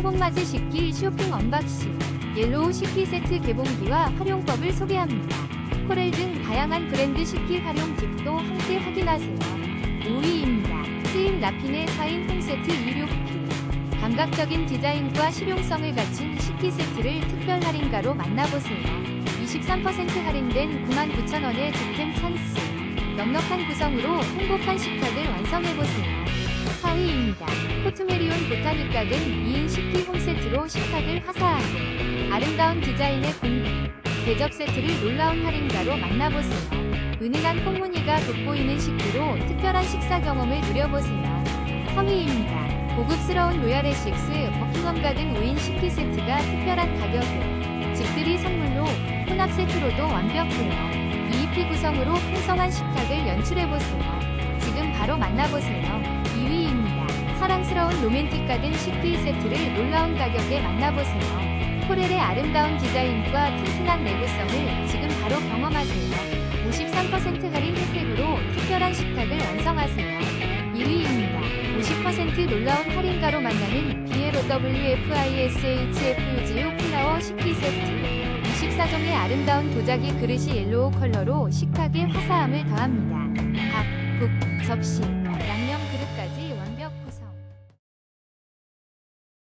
새봄맞이 식기 쇼핑 언박싱 옐로우 식기 세트 개봉기와 활용법을 소개합니다. 코렐 등 다양한 브랜드 식기 활용 팁도 함께 확인하세요. 5위입니다. 스임 라핀의 4인 홈세트 269 감각적인 디자인과 실용성을 갖춘 식기 세트를 특별 할인가로 만나보세요. 23% 할인된 99,000원의 득템 찬스 넉넉한 구성으로 행복한 식탁을 완성해보세요. 4위입니다. 코트메리온 보타닉 가든 2인 식기 홈세트로 식탁을 화사하게 아름다운 디자인의 공기 대접 세트를 놀라운 할인가로 만나보세요. 은은한 콩무늬가 돋보이는 식기로 특별한 식사 경험을 누려보세요. 3위입니다. 고급스러운 로얄 에식스 버킹엄 가든 5인 식기 세트가 특별한 가격에 집들이 선물로 혼합 세트로도 완벽해요. 2EP 구성으로 풍성한 식탁을 연출해보세요. 지금 바로 만나보세요. 2위입니다. 사랑스러운 로맨틱 가든 식기 세트를 놀라운 가격에 만나보세요. 코렐의 아름다운 디자인과 튼튼한 내구성을 지금 바로 경험하세요. 53% 할인 혜택으로 특별한 식탁을 완성하세요. 1위입니다. 50% 놀라운 할인가로 만나는 BLOWFISHFUGO 플라워 식기 세트. 24종의 아름다운 도자기 그릇이 옐로우 컬러로 식탁에 화사함을 더합니다. 밥, 국, 접시,